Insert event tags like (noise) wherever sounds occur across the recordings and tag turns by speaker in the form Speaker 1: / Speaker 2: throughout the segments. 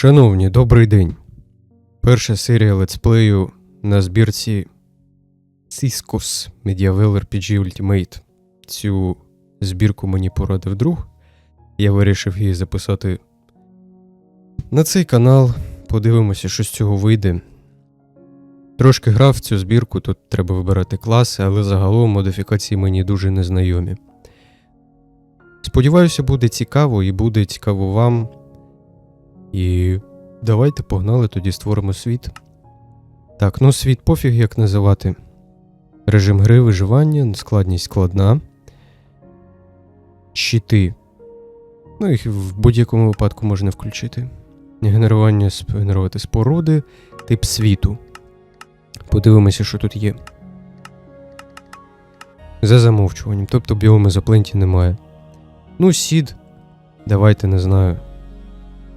Speaker 1: Шановні, добрий день. Перша серія летсплею на збірці Ciscos Medieval RPG Ultimate. Цю збірку мені порадив друг. Я вирішив її записати на цей канал. Подивимося, що з цього вийде. Трошки грав в цю збірку, тут треба вибирати класи, але загалом модифікації мені дуже незнайомі. Сподіваюся, буде цікаво і буде цікаво вам. І давайте погнали, тоді створимо світ. Так, ну світ пофіг як називати. Режим гри виживання, складність складна. Щити. Ну, їх в будь-якому випадку можна включити. Генерування, генерувати споруди, тип світу. Подивимося, що тут є. За замовчуванням, тобто біоми за пленті немає. Ну, сід. Давайте не знаю.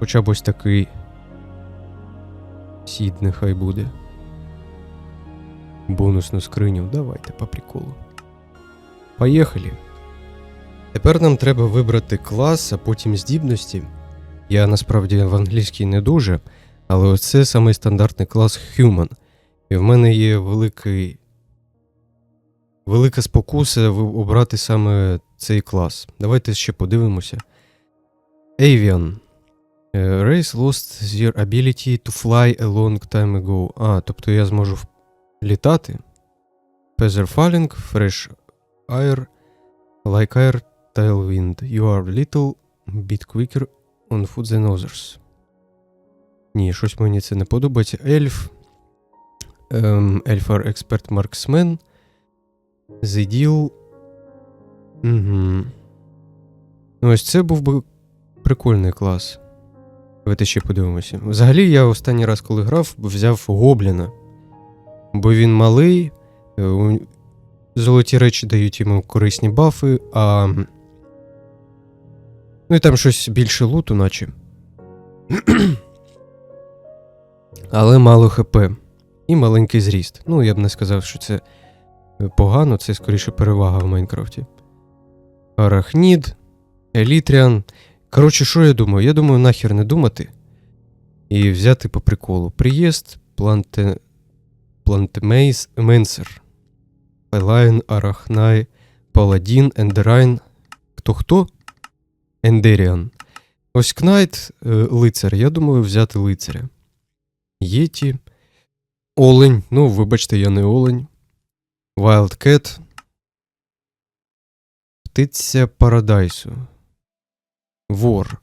Speaker 1: Хоча б ось такий. Сід нехай буде. Бонусну скриню. Давайте по приколу. Поїхали. Тепер нам треба вибрати клас, а потім здібності. Я насправді в англійській не дуже, але ось це самий стандартний клас Human. І в мене є великий. Велика спокуса обрати саме цей клас. Давайте ще подивимося. Avian. Е, Race lost their ability to fly a long time ago. А, тобто я зможу літати. Feather falling, fresh air, like air, tailwind. You are little bit quicker on foot than others. Ні, щось мені це не подобається. Ельф. Ем, Elf are expert marksman. The deal. Угу. Ну, ось це був би прикольний клас. Давайте ще подивимося. Взагалі, я останній раз, коли грав, взяв Гобліна. Бо він малий, е, золоті речі дають йому корисні бафи, а. Ну і там щось більше луту, наче. (clears throat) Але мало ХП. І маленький зріст. Ну, я б не сказав, що це е, погано, це скоріше перевага в Майнкрафті. Арахнід, Елітріан. Коротше, що я думаю? Я думаю, нахер не думати і взяти по приколу. Приїзд, планте... Плантемейс, Менсер, Пайлайн, Арахнай, Паладін, Ендерайн. Хто хто? Ендеріан. Ось Кнайт, е, лицар. Я думаю, взяти лицаря. Єті. Олень. Ну, вибачте, я не олень. Wildcat. Птиця Парадайсу. Вор.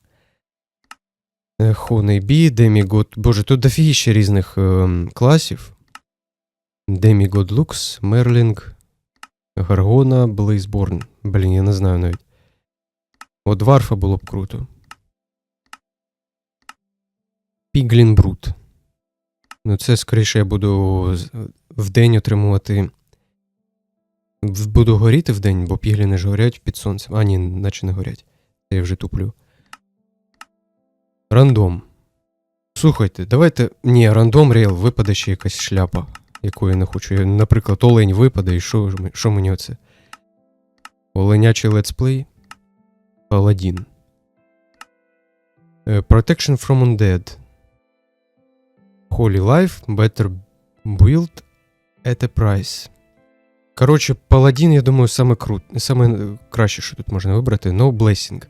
Speaker 1: Е, Honeybee, Demigod. Боже, тут дофігіще різних ем, класів. Demigod Lux, Мерлінг, Гаргона, Блейзборн. Блін, я не знаю навіть. От Варфа було б круто. Піглін Брут. Ну, це скоріше я буду з- в день отримувати. Буду горіти в день, бо пігліни ж горять під сонцем. А, ні, наче не горять. Я вже туплю. Рандом. Слухайте, давайте. Ні, рандом рейл, випаде ще якась шляпа, яку я не хочу. Я, наприклад, олень випаде, і що, що мені оце? Оленячий летсплей. Паладін. Protection from Undead. Holy Life, Better Build at a Price. Коротше, Паладін, я думаю, саме крут, саме е, краще, що тут можна вибрати. No Blessing.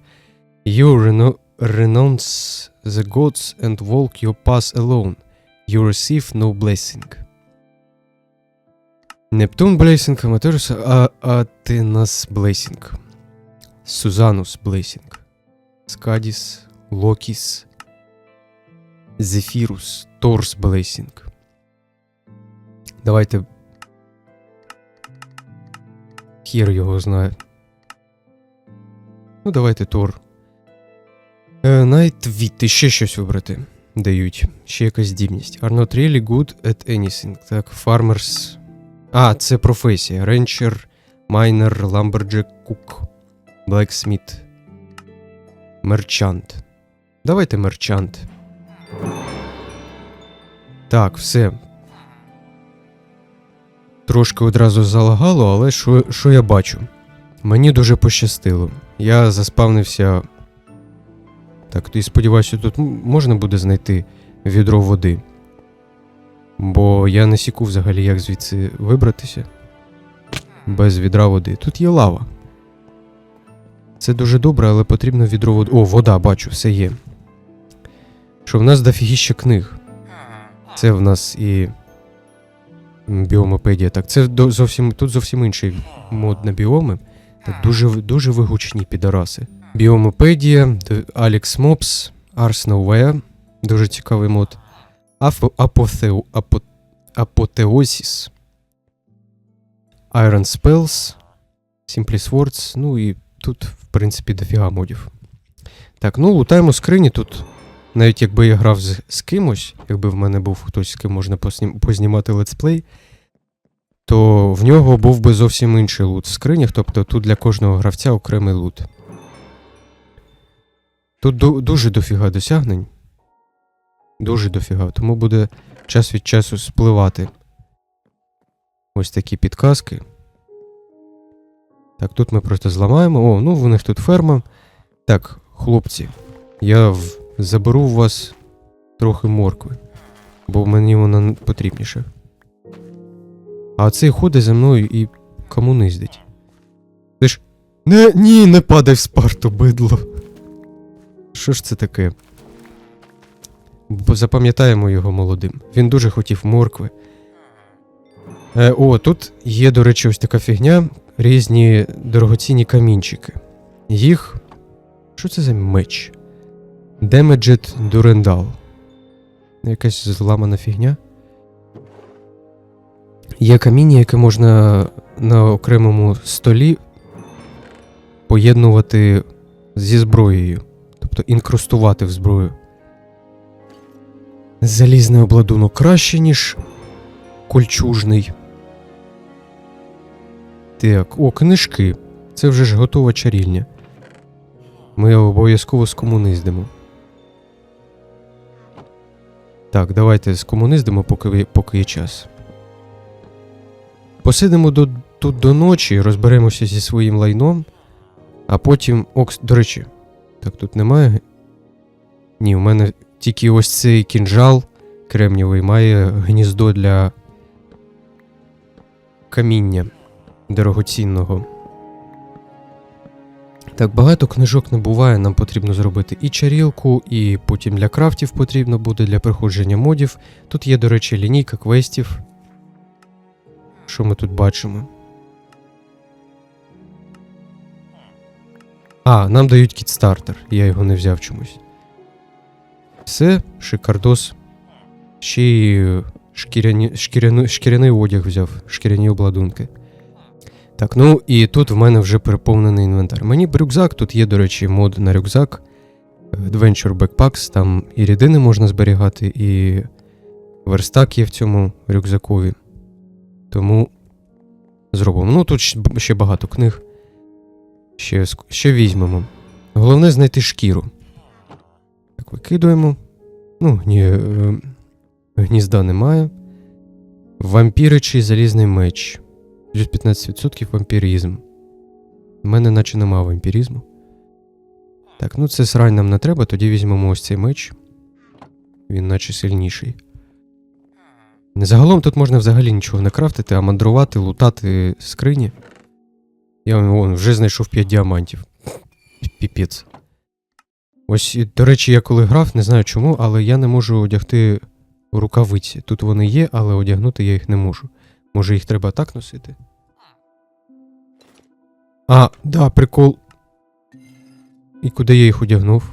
Speaker 1: You reno- renounce the gods and walk your path alone. You receive no blessing. Нептун Блейсінг, Аматерус, а Атенас Блейсінг. Сузанус Блейсінг. Скадіс, Локіс. Зефірус, Торс Блейсінг. Давайте. Хір його знає. Ну, давайте Тор. Е, Найтвіт, ще щось вибрати дають. Ще якась здібність. Are not really good at anything. Так, farmers. А, це професія. Ренчер, майнер, ламберджек, кук, blacksmith. Мерчант. Давайте мерчант. Так, все. Трошки одразу залагало, але що, що я бачу? Мені дуже пощастило. Я заспавнився Так, і сподіваюся, тут можна буде знайти відро води. Бо я не сіку взагалі, як звідси вибратися. Без відра води. Тут є лава. Це дуже добре, але потрібно відро води. О, вода, бачу, все є. Що в нас дофігіще книг. Це в нас і. Біомопедія. Так, це до, зовсім, тут зовсім інший мод на біоми. Так, дуже, дуже вигучні підараси. Біомопедія, Алекс Мопс, Ars Nowhere. Дуже цікавий мод. Афо, апофео, апо, апотеозіс. Iron Spells. Simply Swords. Ну і тут, в принципі, дофіга модів. Так, ну лутаємо скрині тут. Навіть якби я грав з, з кимось, якби в мене був хтось, з ким можна поснім, познімати летсплей, то в нього був би зовсім інший лут в скринях, тобто тут для кожного гравця окремий лут. Тут ду- дуже дофіга досягнень. Дуже дофіга, тому буде час від часу спливати. Ось такі підказки. Так, тут ми просто зламаємо. О, ну в них тут ферма. Так, хлопці, я в... заберу у вас трохи моркви, бо мені вона потрібніше. А цей ходить за мною і комуниздить. Ти ж. Не, ні, не падай в спарту, бидло. Що ж це таке? Бо запам'ятаємо його молодим. Він дуже хотів моркви. Е, о, тут є, до речі, ось така фігня. Різні дорогоцінні камінчики. Їх. Що це за меч? Damaged Durandal. Якась зламана фігня. Є каміння, яке можна на окремому столі поєднувати зі зброєю. Тобто інкрустувати в зброю. Залізний обладунок краще, ніж кольчужний. Так, о, книжки. Це вже ж готова чарільня. Ми обов'язково скомуниздимо. Так, давайте скомуниздимо, поки, поки є час. Посидимо до, тут до ночі, розберемося зі своїм лайном, а потім. О, кс- до речі, так тут немає. Ні, у мене тільки ось цей кінжал кремнівий має гніздо для каміння дорогоцінного. Так, багато книжок не буває, нам потрібно зробити і чарілку, і потім для крафтів потрібно буде для проходження модів. Тут є, до речі, лінійка квестів. Що ми тут бачимо? А, нам дають кітстартер, я його не взяв чомусь. Все, шикардос. Ще й шкіряні, шкіряний, шкіряний одяг взяв, шкіряні обладунки. Так, ну і тут в мене вже переповнений інвентар. Мені б рюкзак, тут є, до речі, мод на рюкзак. Adventure Backpacks, там і рідини можна зберігати, і верстак є в цьому рюкзакові. Тому зробимо. Ну, тут ще багато книг. Ще, ще візьмемо. Головне знайти шкіру. Так, викидуємо. Ну, ні, е, гнізда немає. Вампіричий залізний меч. Плюс 15% вампіризм. У мене наче нема вампіризму. Так, ну це срань нам не треба, тоді візьмемо ось цей меч. Він наче сильніший. Загалом тут можна взагалі нічого не крафтити, а мандрувати, лутати скрині. Я вон, вже знайшов 5 діамантів. Піпець. Ось, до речі, я коли грав, не знаю чому, але я не можу одягти рукавиці. Тут вони є, але одягнути я їх не можу. Може їх треба так носити? А, да, прикол. І куди я їх одягнув?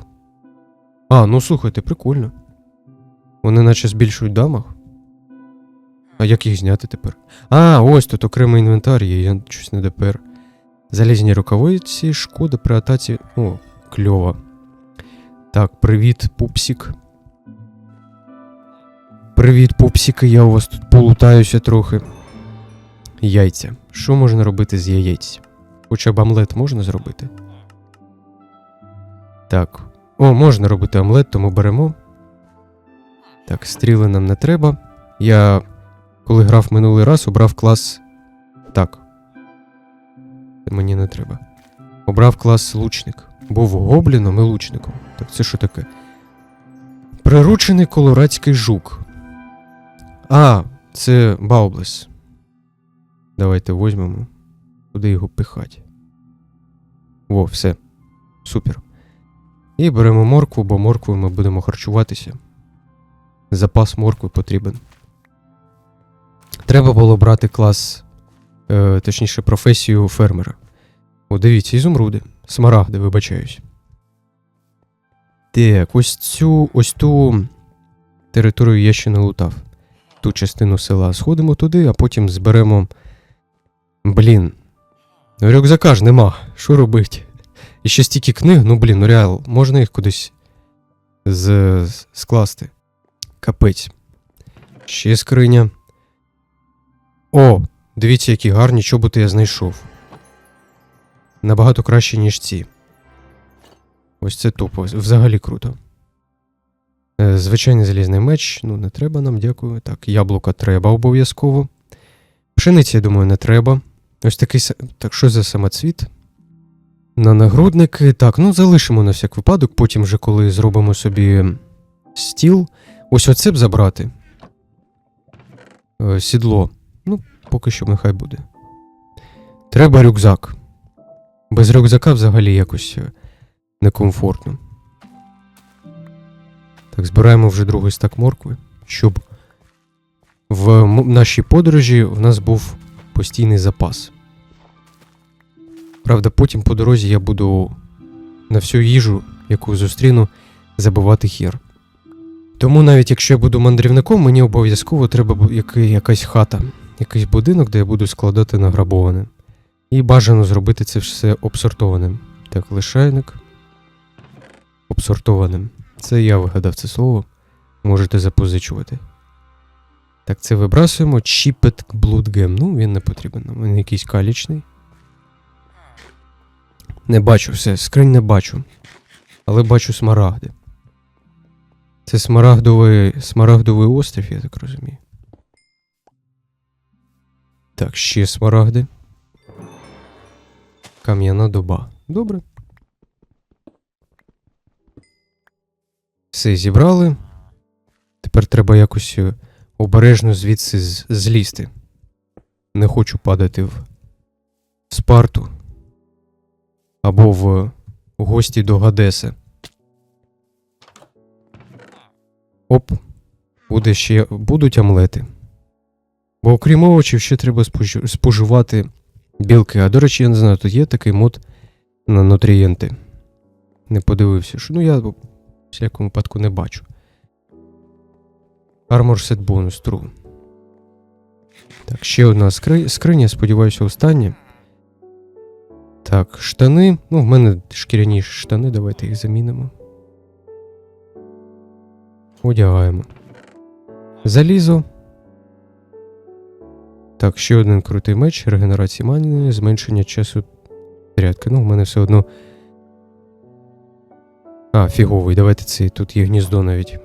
Speaker 1: А, ну слухайте, прикольно. Вони наче збільшують дамаг. А як їх зняти тепер? А, ось тут окремий інвентар є, я щось не допер. Залізні рукавиці, шкода при атаці. О, кльово. Так, привіт, пупсік. Привіт, пупсіки, я у вас тут полутаюся трохи. Яйця. Що можна робити з яєць? Хоча б омлет можна зробити? Так. О, можна робити омлет, тому беремо. Так, стріли нам не треба. Я, коли грав минулий раз, обрав клас. Так. Це мені не треба. Обрав клас лучник. був гобліном і лучником. Так це що таке? Приручений колорадський жук. А, це Баублес. Давайте візьмемо. Куди його пихати? Во, все. Супер. І беремо моркву, бо морквою ми будемо харчуватися. Запас моркви потрібен. Треба було брати клас, е, точніше, професію фермера. О, дивіться, ізумруди. Смарагди, вибачаюсь. Так, ось цю ось ту територію я ще не лутав. Ту частину села. Сходимо туди, а потім зберемо. Блін. Рюкзака ж нема. Що робить? І ще стільки книг, ну блін, ну реал, можна їх кудись з- скласти. Капець. Ще скриня. О, дивіться, які гарні чоботи я знайшов. Набагато краще, ніж ці. Ось це тупо. Взагалі круто. Е, Звичайний залізний меч, ну не треба нам, дякую. Так, яблука треба обов'язково. Пшениці, я думаю, не треба. Ось такий. Так, що за самоцвіт? На нагрудники. Так, ну залишимо на всяк випадок, потім вже коли зробимо собі стіл. Ось оце б забрати. Е, Сідло. Ну, поки що нехай буде. Треба рюкзак. Без рюкзака взагалі якось е, некомфортно. Так, збираємо вже другий стак моркви, щоб в нашій подорожі в нас був постійний запас. Правда, потім по дорозі я буду на всю їжу, яку зустріну, забивати хір. Тому навіть якщо я буду мандрівником, мені обов'язково треба якась хата, якийсь будинок, де я буду складати награбоване. І бажано зробити це все обсортованим. Так, лишайник. Обсортованим. Це я вигадав це слово. Можете запозичувати. Так, це вибрасуємо. Чіпет Блудгем. Ну, він не потрібен. Він якийсь калічний. Не бачу все, скринь не бачу. Але бачу смарагди. Це смарагдовий, смарагдовий острів, я так розумію. Так, ще смарагди. Кам'яна доба. Добре. Все зібрали. Тепер треба якось е, обережно звідси злізти. Не хочу падати в Спарту. Або в гості до Гадеси. Оп. Буде ще, будуть омлети. Бо окрім овочів, ще треба споживати білки. А до речі, я не знаю, тут є такий мод на нутрієнти. Не подивився. Що, ну я в всякому випадку не бачу. Armor Set Bonus True. Так, ще одна скри... скриня, сподіваюся, остання. Так, штани. Ну, в мене шкіряні штани, давайте їх замінимо. Одягаємо. Залізо. Так, ще один крутий меч, регенерація мані, зменшення часу зарядки. Ну, в мене все одно. А, фіговий, давайте цей. Тут є гніздо навіть.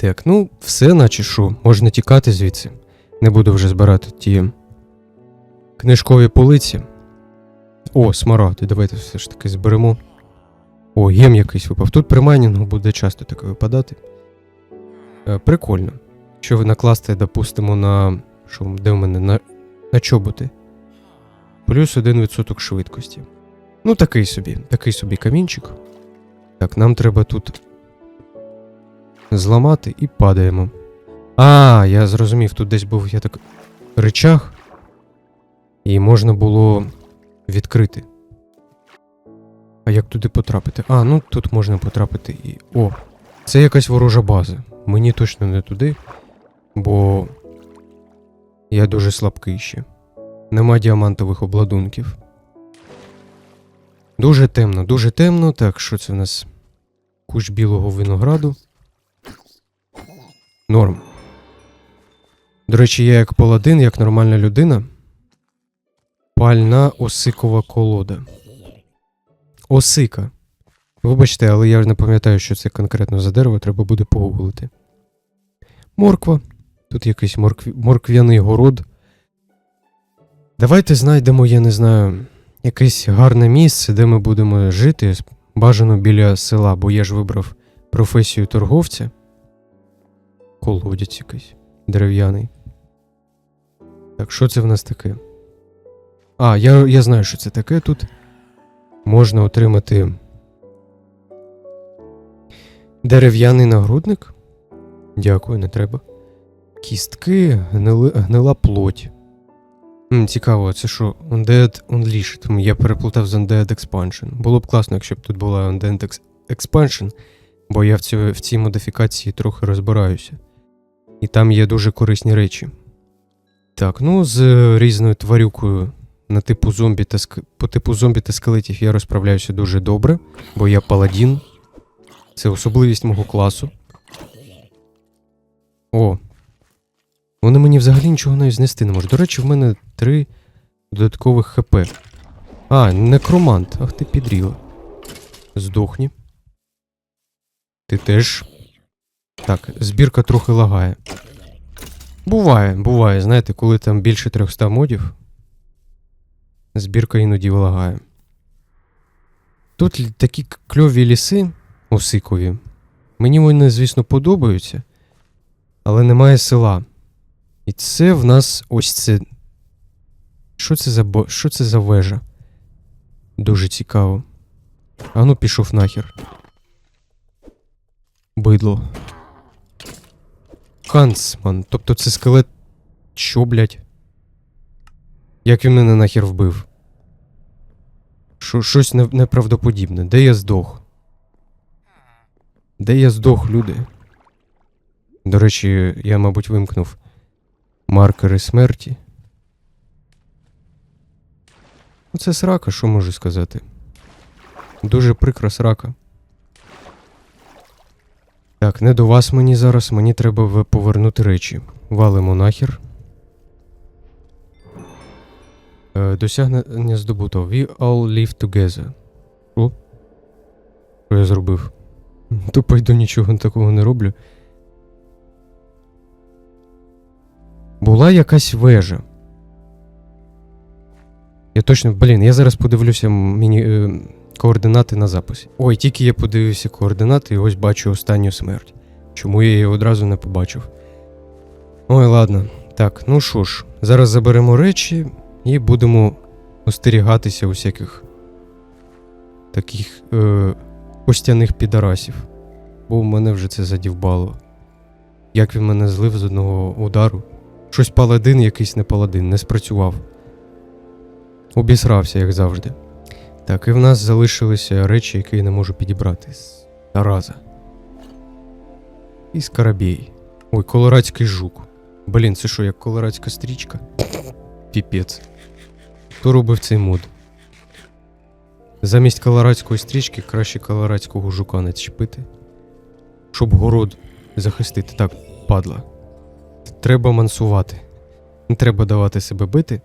Speaker 1: Так, ну, все, наче що, можна тікати звідси. Не буду вже збирати ті книжкові полиці. О, смарагди, давайте все ж таки зберемо. О, гем якийсь випав. Тут при майнінгу буде часто таке випадати. Е, прикольно. Що ви накласти, допустимо, на. Що, де в мене? На, на чоботи. Плюс 1% швидкості. Ну, такий собі, такий собі камінчик. Так, нам треба тут зламати і падаємо. А, я зрозумів, тут десь був я так речах, і можна було відкрити. А як туди потрапити? А, ну тут можна потрапити і. О! Це якась ворожа база. Мені точно не туди, бо я дуже слабкий ще. Нема діамантових обладунків. Дуже темно, дуже темно. Так, що це в нас? Куч білого винограду. Норм. До речі, я як паладин, як нормальна людина. Пальна осикова колода. Осика. Вибачте, але я не пам'ятаю, що це конкретно за дерево, треба буде погуглити. Морква. Тут якийсь моркві... морквяний город. Давайте знайдемо, я не знаю, якесь гарне місце, де ми будемо жити, бажано біля села, бо я ж вибрав професію торговця. Колодязь якийсь дерев'яний. Так, що це в нас таке? А, я, я знаю, що це таке тут. Можна отримати дерев'яний нагрудник. Дякую, не треба. Кістки, гнили, гнила плоть. М, цікаво, це що, Undead Unleashed? Я переплутав з Undead Expansion. Було б класно, якщо б тут була Undead Expansion, бо я в, цій, в цій модифікації трохи розбираюся. І там є дуже корисні речі. Так, ну з е, різною тварюкою на типу зомбі та ск... по типу зомбі та скелетів я розправляюся дуже добре, бо я паладін. Це особливість мого класу. О. Вони мені взагалі нічого навіть знести не можуть. До речі, в мене три додаткових ХП. А, некромант. Ах ти підріла. Здохні. Ти теж. Так, збірка трохи лагає. Буває, буває, знаєте, коли там більше 300 модів. Збірка іноді лагає. Тут такі кльові ліси осикові. Мені вони, звісно, подобаються, але немає села. І це в нас ось це. Що це за бо... Що це за вежа? Дуже цікаво. А ну пішов нахер. Бидло. Хансман. Тобто це скелет. Що, блядь? Як він мене нахер вбив? Що, щось не, неправдоподібне. Де я здох? Де я здох, люди? До речі, я, мабуть, вимкнув маркери смерті. Це срака, що можу сказати. Дуже прикра срака. Так, не до вас мені зараз, мені треба повернути речі. Валимо нахер. Е, досягнення здобуто. We all live together. О. Що я зробив? (laughs) Тупо йду нічого такого не роблю. Була якась вежа. Я точно, блін, я зараз подивлюся мені е, координати на записі. Ой, тільки я подивився координати і ось бачу останню смерть. Чому я її одразу не побачив? Ой, ладно. Так, ну що ж, зараз заберемо речі і будемо остерігатися усяких таких е, костяних підарасів. Бо в мене вже це задівбало. Як він мене злив з одного удару. Щось паладин якийсь не паладин, не спрацював. Обісрався, як завжди. Так, і в нас залишилися речі, які я не можу підібрати. Тараза. І скарабій. Ой, колорадський жук. Блін, це що, як колорадська стрічка? Піпець. Хто робив цей мод? Замість колорадської стрічки краще колорадського жука начепити. Щоб город захистити. Так, падла. Треба мансувати. Не треба давати себе бити.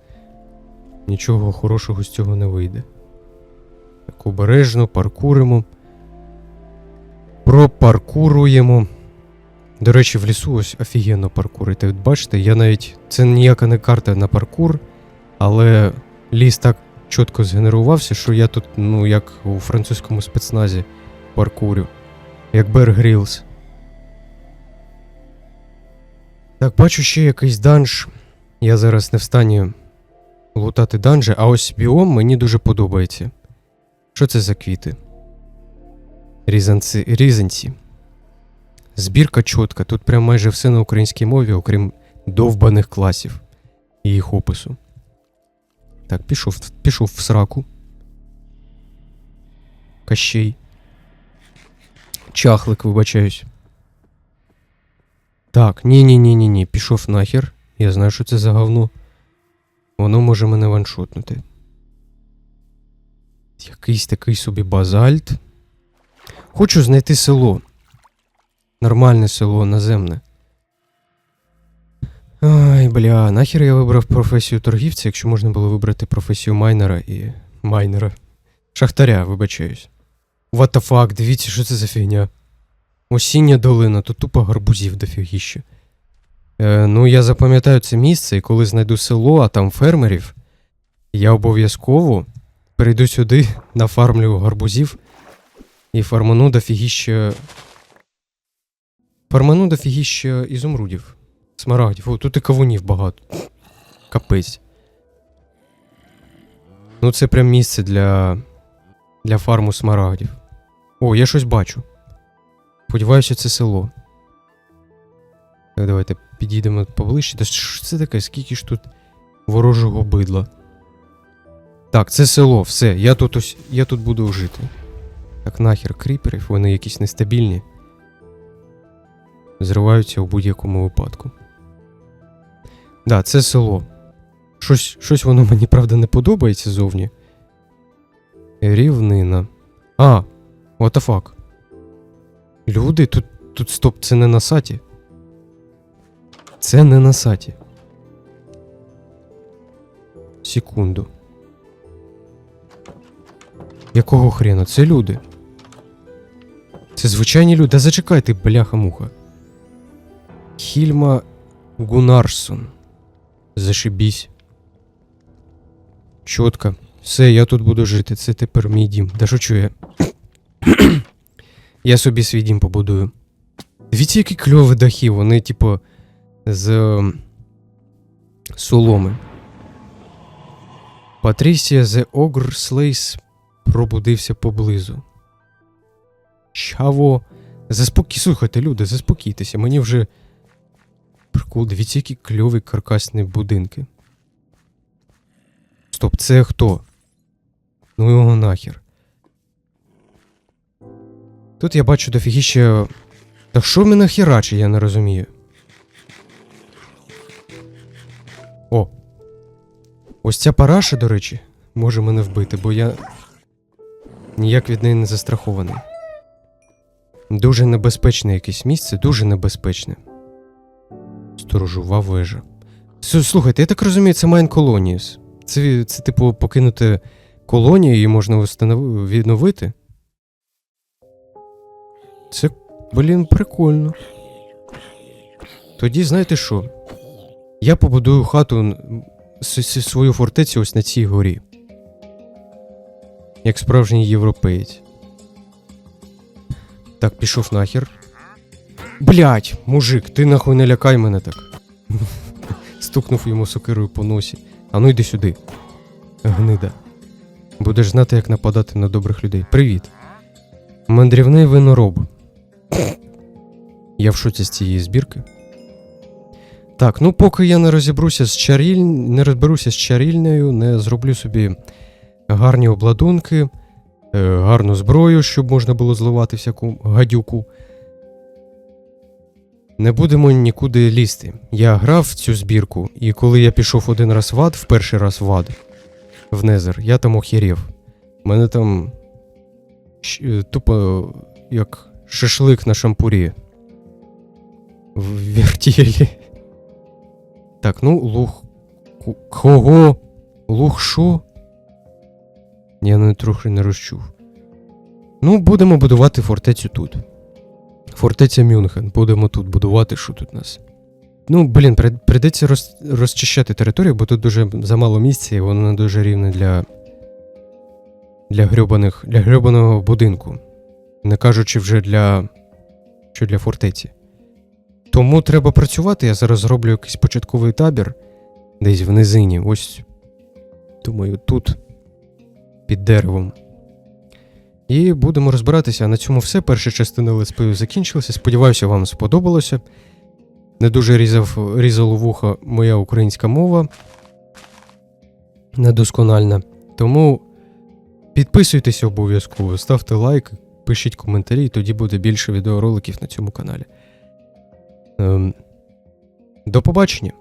Speaker 1: Нічого хорошого з цього не вийде. Так обережно паркуримо. Пропаркуруємо. До речі, в лісу ось офігенно паркурити. От бачите, я навіть. Це ніяка не карта на паркур, але ліс так чітко згенерувався, що я тут, ну, як у французькому спецназі паркурю. Як Бер Грілс. Так, бачу ще якийсь данж. Я зараз не встані лутати данжі, а ось біом мені дуже подобається. Що це за квіти? Різанці. Різанці. Збірка чітка. Тут прям майже все на українській мові, окрім довбаних класів і їх опису. Так, пішов, пішов в сраку. Кащей. Чахлик, вибачаюсь. Так, ні-ні-ні-ні, ні, пішов нахер. Я знаю, що це за говно. Воно може мене ваншотнути. Якийсь такий собі базальт. Хочу знайти село. Нормальне село, наземне. Ай, бля, нахер я вибрав професію торгівця, якщо можна було вибрати професію майнера і. майнера. Шахтаря, вибачаюсь. What the fuck, дивіться, що це за фігня. Осіння долина, тут тупо гарбузів дофігіще. Е, ну, я запам'ятаю це місце, і коли знайду село, а там фермерів, я обов'язково Перейду сюди, нафармлю гарбузів і фарману дофігіще. Фарману дофігіще ізумрудів. Смарагдів. О, тут і кавунів багато. Капець. Ну, це прям місце для. для фарму смарагдів. О, я щось бачу. Сподіваюся, це село. Так, давайте підійдемо поближче. Та що це таке? Скільки ж тут ворожого бидла? Так, це село, все. Я тут ось. Я тут буду жити. Так, нахер кріперів, вони якісь нестабільні. Зриваються у будь-якому випадку. Да, це село. Щось, щось воно мені, правда, не подобається зовні. Рівнина. А, what the fuck. Люди, тут, тут стоп, це не на саті. Це не на саті. Секунду. Якого хрена? Це люди. Це звичайні люди. Да зачекайте, бляха-муха. Хільма Гунарсон. Зашибісь. Чотко. Все, я тут буду жити. Це тепер мій дім. Да шучу я. (clears throat) я собі свій дім побудую. Дивіться, які кльові дахи, вони, типу, з ем, соломи. Патрісія The Ogre Slays пробудився поблизу. Чаво. Заспокій... Слухайте, люди, заспокійтеся, мені вже. Прикол, дивіться, які кльові каркасні будинки. Стоп, це хто? Ну його нахер. Тут я бачу дофігіще. Та що мене херачить, я не розумію. О. Ось ця параша, до речі, може мене вбити, бо я ніяк від неї не застрахований. Дуже небезпечне якесь місце, дуже небезпечне. Сторожова вежа. Слухайте, я так розумію, це Майн Колоніус. Це, це, типу, покинути колонію, її можна встанови- відновити. Це, блін, прикольно. Тоді, знаєте що? Я побудую хату свою фортецю ось на цій горі. Як справжній європеєць. Так, пішов нахер. Блять, мужик, ти нахуй не лякай мене так. (laughs) Стукнув йому сокирою по носі. А ну йди сюди. Гнида. Будеш знати, як нападати на добрих людей. Привіт. Мандрівний винороб. Я в шоці з цієї збірки. Так, ну поки я не розібруся з чаріль... не розберуся з чарільнею, не зроблю собі гарні обладунки, е, гарну зброю, щоб можна було зливати всяку гадюку. Не будемо нікуди лізти. Я грав в цю збірку, і коли я пішов один раз в ад, в перший раз в ад, в Незер, я там охерів. Мене там е, тупо як шашлик на шампурі. В вертілі. Так, ну, лух. Кого? Лух що? Я не трохи не розчув. Ну, будемо будувати фортецю тут. Фортеця Мюнхен. Будемо тут будувати, що тут у нас. Ну, блін, при- прийдеться роз, розчищати територію, бо тут дуже замало місця, і воно не дуже рівне для. Для грьобаних. Для грьобаного будинку. Не кажучи вже для. що для фортеці. Тому треба працювати. Я зараз зроблю якийсь початковий табір. Десь в низині. Ось. Думаю, тут. Під деревом. І будемо розбиратися. На цьому все. Перша частина леспою закінчилася. Сподіваюся, вам сподобалося. Не дуже різав, різало вуха моя українська мова. Недоскональна. Тому підписуйтеся обов'язково, ставте лайк, пишіть коментарі, і тоді буде більше відеороликів на цьому каналі. Ем, до побачення!